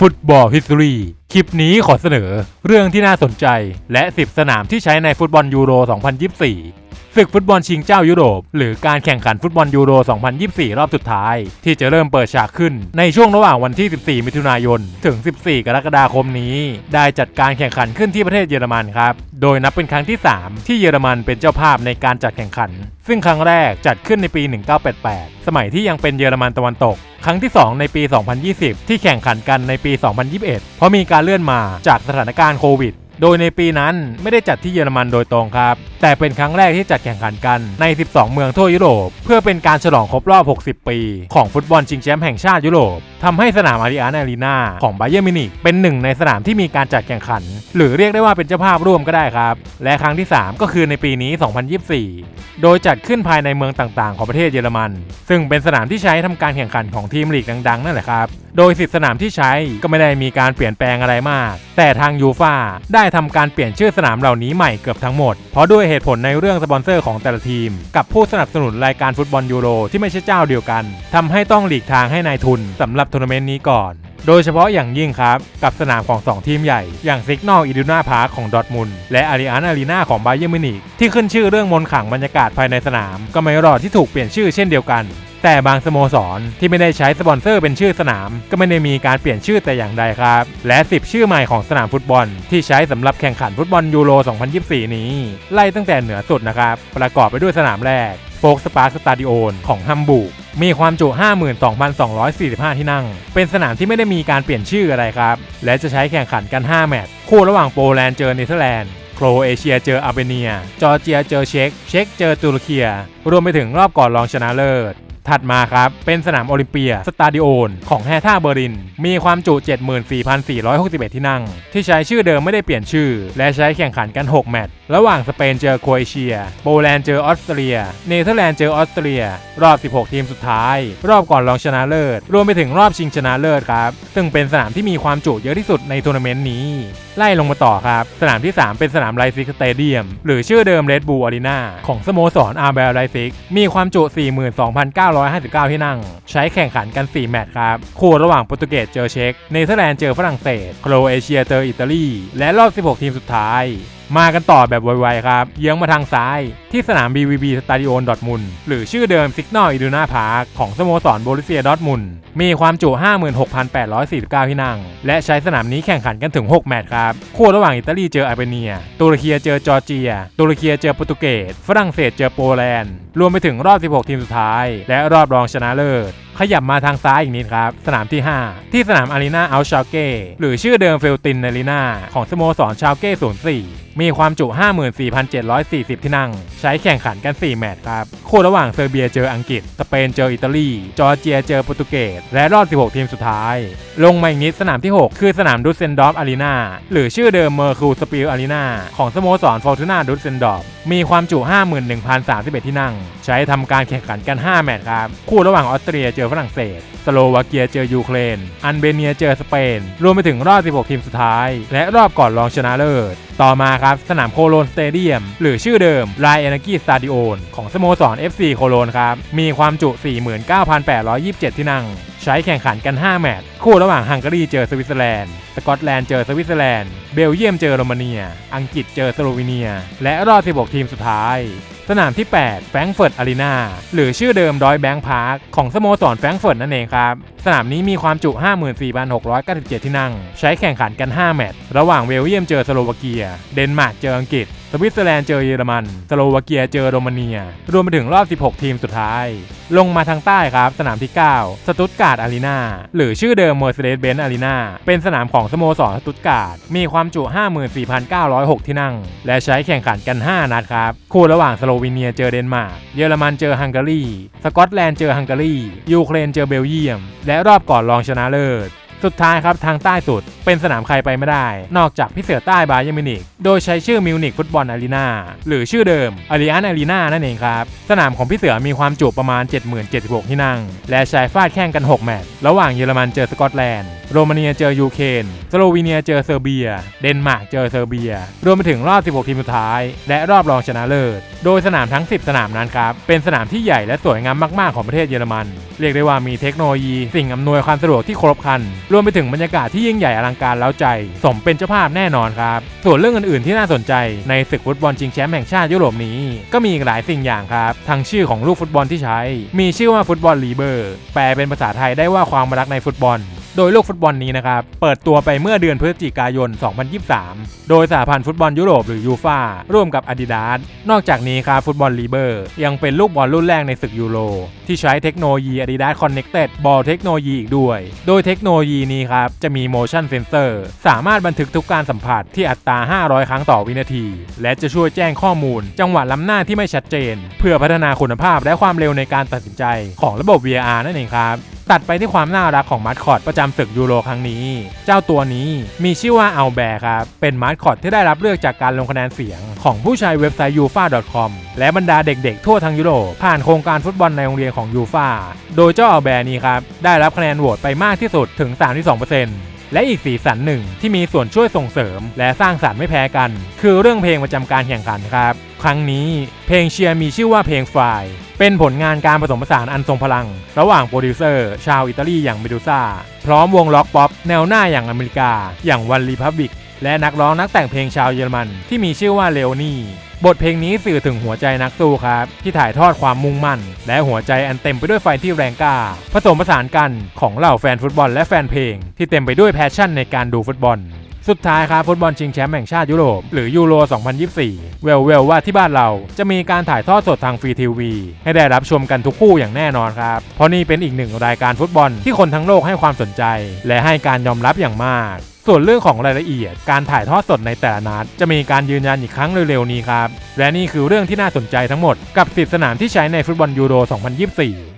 ฟุตบอลฮิสตอรีคลิปนี้ขอเสนอ เรื่องที่น่าสนใจ และ 10 สนามที่ใช้ในฟุตบอลยูโร 2024 ศึกฟุตบอลชิงเจ้ายุโรป หรือการแข่งขันฟุตบอลยูโร 2024 รอบสุดท้าย ที่จะเริ่มเปิดฉากขึ้นในช่วงระหว่างวันที่ 14 มิถุนายน ถึง 14 กรกฎาคมนี้ ได้จัดการแข่งขันขึ้นที่ประเทศเยอรมันครับ โดยนับเป็นครั้งที่ 3 ที่เยอรมันเป็นเจ้าภาพในการจัดแข่งขัน ซึ่งครั้งแรกจัดขึ้นในปี 1988 สมัยที่ยังเป็นเยอรมันตะวันตกครั้งที่ 2 ในปี 2020 ที่แข่งขันกันในปี 2021 เพราะมีการเลื่อนมาจากสถานการณ์โควิด โดยในปีนั้นไม่ได้จัดที่เยอรมันโดยตรงครับ แต่เป็นครั้งแรกที่จัดแข่งขันกันใน 12 เมืองทั่วยุโรป เพื่อเป็นการฉลองครบรอบ 60 ปี ของฟุตบอลชิงแชมป์แห่งชาติยุโรปทำให้สนามอาริอานารีนาของไบเยอร์มินิกเป็นหนึ่งในสนามที่มีการจัดแข่งขัน หรือเรียกได้ว่าเป็นเจ้าภาพร่วมก็ได้ครับ และครั้งที่ 3 ก็คือในปีนี้ 2024 โดยจัดขึ้นภายในเมืองต่างๆ ของประเทศเยอรมัน ซึ่งเป็นสนามที่ใช้ทำการแข่งขันของทีมลีกดังๆนั่นแหละครับ โดยสิทธิสนามที่ใช้ก็ไม่ได้มีการเปลี่ยนแปลงอะไรมาก แต่ทางยูฟาได้ทำการเปลี่ยนชื่อสนามเหล่านี้ใหม่เกือบทั้งหมด เพราะด้วยเหตุผลในเรื่องสปอนเซอร์ของแต่ละทีม กับผู้สนับสนุนรายการฟุตบอลยูโรที่ไม่ใช่เจ้าเดียวกันทำให้ต้องหลีกทางให้นายทุนสำหรับทัวร์นาเมนต์นี้ก่อนโดยเฉพาะอย่างยิ่งครับ กับสนามของ 2 ทีมใหญ่ อย่างซิกนอลอิดูนาพาร์คของดอทมุนและอาริอานารีนาของไบเยอร์มินิกที่ขึ้นชื่อเรื่องมนขังบรรยากาศภายในสนาม ก็ไม่รอดที่ถูกเปลี่ยนชื่อเช่นเดียวกัน แต่บางสโมสรที่ไม่ได้ใช้สปอนเซอร์เป็นชื่อสนาม ก็ไม่ได้มีการเปลี่ยนชื่อแต่อย่างใดครับ และ 10 ชื่อใหม่ของสนามฟุตบอล ที่ใช้สำหรับแข่งขันฟุตบอลยูโร 2024 นี้ไล่ตั้งแต่เหนือสุดนะครับประกอบไปด้วยสนามแรกโฟกสปาร์คสตาดิโอนของฮัมบูร์ก มีความจุ 52,245 ที่นั่ง เป็นสนามที่ไม่ได้มีการเปลี่ยนชื่ออะไรครับ และจะใช้แข่งขันกัน 5 แมตช์ คู่ระหว่างโปแลนด์เจอเนเธอร์แลนด์ โครเอเชียเจออาร์เบเนีย จอร์เจียเจอเช็ก เช็กเจอตุรเคีย รวมไปถึงรอบก่อนรองชนะเลิศ ถัดมาครับ เป็นสนามโอลิมเปียสตาดิโอนของแฮท่าเบอร์ลิน มีความจุ 74,461 ที่นั่ง ที่ใช้ชื่อเดิมไม่ได้เปลี่ยนชื่อ และใช้แข่งขันกัน 6 แมตช์ระหว่างสเปนเจอโครเอเชีย โปแลนด์เจอออสเตรีย เนเธอร์แลนด์เจอออสเตรีย รอบ 16 ทีมสุดท้าย รอบก่อนรองชนะเลิศ รวมไปถึงรอบชิงชนะเลิศครับ ซึ่งเป็นสนามที่มีความจุเยอะที่สุดในทัวร์นาเมนต์นี้ ไล่ลงมาต่อครับ สนามที่ 3 เป็นสนามไลซิกสเตเดียมหรือชื่อเดิมเรดบูอารีนาของสโมสรอาร์เบลไลซิกมีความจุ42,959 ที่นั่ง ใช้แข่งขันกัน 4 แมตช์ครับ คู่ระหว่างโปรตุเกสเจอเช็กเนเธอร์แลนด์เจอฝรั่งเศส โครเอเชียเจออิตาลี และรอบ 16 ทีมสุดท้าย มากันต่อแบบไวๆครับ เยื้องมาทางซ้าย ที่สนาม BVB สตาดิโอนดอทมุนหรือชื่อเดิม Signal Iduna Park ของสโมสรโบรุเซียดอร์ทมุนมีความจุ 56,849 ที่นั่ง และใช้สนามนี้แข่งขันกันถึง 6 แมตช์ครับ คู่ระหว่างอิตาลีเจออาร์เบเนีย ตุรกีเจอจอร์เจีย ตุรกีเจอโปรตุเกสฝรั่งเศสเจอโปแลนด์รวมไปถึงรอบ 16 ทีมสุดท้าย และรอบรองชนะเลิศ ขยับมาทางซ้ายอีกนิดครับ สนามที่ 5 ที่สนามอารีนาอัลชาเก้หรือชื่อเดิมเฟลตินอารีนาของสโมสรชาวเก้04 มีความจุ 54,740 ที่นั่ง ใช้แข่งขันกัน 4 แมตช์ครับ คู่ระหว่างเซอร์เบียเจออังกฤษ สเปนเจออิตาลี จอร์เจียเจอโปรตุเกส และรอบ 16 ทีมสุดท้าย ลงมาอีกนิดสนามที่ 6 คือสนามดุสเซนดอฟอารีนาหรือชื่อเดิมเมอร์คูสปิลอารีนาของสโมสรฟอร์ตูนาดุสเซนดอฟมีความจุ 51,031 ที่นั่ง ใช้ทำการแข่งขันกัน 5 แมตช์ครับ คู่ระหว่างออสเตรียเจอฝรั่งเศส สโลวาเกียเจอยูเครน อันเบเนียเจอสเปน รวมไปถึงรอบ 16 ทีมสุดท้าย และรอบก่อนรองชนะเลิศ ต่อมาครับสนามโคโลนสเตเดียม หรือชื่อเดิมไ y เอนากีสตาดิโอนของสโมสร FC โคโลนครับ มีความจุ 49,827 ที่นั่ง ใช้แข่งขันกัน 5 แมตช์คู่ระหว่างฮังการีเจอสวิตเซอร์แลนด์ สกอตแลนด์เจอสวิตเซอร์แลนด์ เบลเยียมเจอโรมาเนีย อังกฤษเจอสโลวีเนีย และรอบ 16 ทีมสุดท้าย สนามที่ 8 แฟรงก์เฟิร์ตอารีนาหรือชื่อเดิมดอยแบงค์พาร์คของสโมสรแฟรงก์เฟิร์ตนั่นเองครับ สนามนี้มีความจุ 54,697 ที่นั่ง ใช้แข่งขันกัน 5 แมตช์ระหว่างเวลเยียมเจอสโลวาเกีย เดนมาร์กเจออังกฤษสวิตเซอร์แลนด์เจอเยอรมัน สโลวาเกียเจอโรมาเนีย รวมไปถึงรอบ 16 ทีมสุดท้าย ลงมาทางใต้ครับ สนามที่ 9 สตุตการ์ดอารีนาหรือชื่อเดิม Mercedes-Benz Arena เป็นสนามของสโมสรสตุตการ์ดมีความจุ 54,906 ที่นั่ง และใช้แข่งขันกัน 5 นัดครับ คู่ระหว่างสโลวีเนียเจอเดนมาร์ก เยอรมันเจอฮังการี สกอตแลนด์เจอฮังการี ยูเครนเจอเบลเยียม และรอบก่อนรองชนะเลิศ สุดท้ายครับทางใต้สุด เป็นสนามใครไปไม่ได้ นอกจากพิเศษใต้บาเยอร์มินิก โดยใช้ชื่อมิวนิกฟุตบอลอารีนาหรือชื่อเดิมอารีอันอารีนานั่นเองครับ สนามของพี่เสือมีความจุประมาณ 70,076 ที่นั่ง และใช้ฟาดแข่งกัน 6 แมตช์ระหว่างเยอรมันเจอสกอตแลนด์โรมาเนียเจอยูเครนสโลวีเนียเจอเซอร์เบีย เดนมาร์กเจอเซอร์เบีย รวมไปถึงรอบ 16 ทีมสุดท้าย และรอบรองชนะเลิศ โดยสนามทั้ง 10 สนามนั้นครับ เป็นสนามที่ใหญ่และสวยงามมาก ๆ ของประเทศเยอรมัน เรียกได้ว่ามีเทคโนโลยี สิ่งอำนวยความสะดวกที่ครบครันรวมไปถึงบรรยากาศที่ยิ่งใหญ่อลังการเล้าใจ สมเป็นเจ้าภาพแน่นอนครับ ส่วนเรื่องอื่นๆที่น่าสนใจในศึกฟุตบอลชิงแชมป์แห่งชาติยุโรปนี้ ก็มีอีกหลายสิ่งอย่างครับทั้งชื่อของลูกฟุตบอลที่ใช้ มีชื่อว่าฟุตบอลลีเบอร์ แปลเป็นภาษาไทยได้ว่าความรักในฟุตบอล โดยลูกฟุตบอลนี้นะครับ เปิดตัวไปเมื่อเดือนพฤศจิกายน 2023 โดยสหพันธ์ฟุตบอลยุโรปหรือยูฟาร่วมกับ Adidas นอกจากนี้ครับฟุตบอลลีเบอร์ยังเป็นลูกบอลรุ่นแรกในศึกยูโรที่ใช้เทคโนโลยี Adidas Connected Ball เทคโนโลยีอีกด้วย โดยเทคโนโลยีนี้ครับ จะมี motion sensor สามารถบันทึกทุกการสัมผัสที่อัตรา 500 ครั้งต่อวินาที และจะช่วยแจ้งข้อมูล จังหวะล้ำหน้าที่ไม่ชัดเจน เพื่อพัฒนาคุณภาพและความเร็วในการตัดสินใจของระบบ V R นั่นเองครับ ตัดไปที่ความน่ารักของมาร์คอตประจำศึกยูโรครั้งนี้ เจ้าตัวนี้มีชื่อว่าอัลแบร์ครับ เป็นมาร์คอตที่ได้รับเลือกจากการลงคะแนนเสียง ของผู้ใช้เว็บไซต์ ufa.com และบรรดาเด็กๆ ทั่วทั้งยุโรปผ่านโครงการฟุตบอลในโรงเรียนของยูฟาโดยเจ้าอัลแบร์นี้ครับได้รับคะแนนโหวตไปมากที่สุดถึง 32% และอีกสีสันหนึ่งที่มีส่วนช่วยส่งเสริม และสร้างสรรค์ไม่แพ้กัน คือเรื่องเพลงประจำการแข่งขันครับ ครั้งนี้เพลงเชียร์มีชื่อว่าเพลงไฟเป็นผลงานการผสมผสานอันทรงพลัง ระหว่างโปรดิวเซอร์ ชาวอิตาลีอย่างเมดูซ่าพร้อมวงล็อกป๊อปแนวหน้าอย่างอเมริกา อย่างวันรีพับบิก และนักร้องนักแต่งเพลงชาวเยอรมัน ที่มีชื่อว่าเลโอนี่ บทเพลงนี้สื่อถึงหัวใจนักสู้ครับ ที่ถ่ายทอดความมุ่งมั่น และหัวใจอันเต็มไปด้วยไฟที่แรงกล้า ผสมผสานกันของเหล่าแฟนฟุตบอลและแฟนเพลง ที่เต็มไปด้วยแพชชั่นในการดูฟุตบอล สุดท้ายครับฟุตบอลชิงแชมป์แห่งชาติยุโรปหรือยูโร 2024 เวลเวลว่าที่บ้านเราจะมีการถ่ายทอดสดทางฟรีทีวี ให้ได้รับชมกันทุกคู่อย่างแน่นอนครับ เพราะนี่เป็นอีกหนึ่งรายการฟุตบอลที่คนทั้งโลกให้ความสนใจ และให้การยอมรับอย่างมากส่วนเรื่องของรายละเอียดการถ่ายทอดสดในแต่ละนัดจะมีการยืนยันอีกครั้งเร็วๆนี้ครับ และนี่คือเรื่องที่น่าสนใจทั้งหมดกับ10สนามที่ใช้ในฟุตบอลยูโร 2024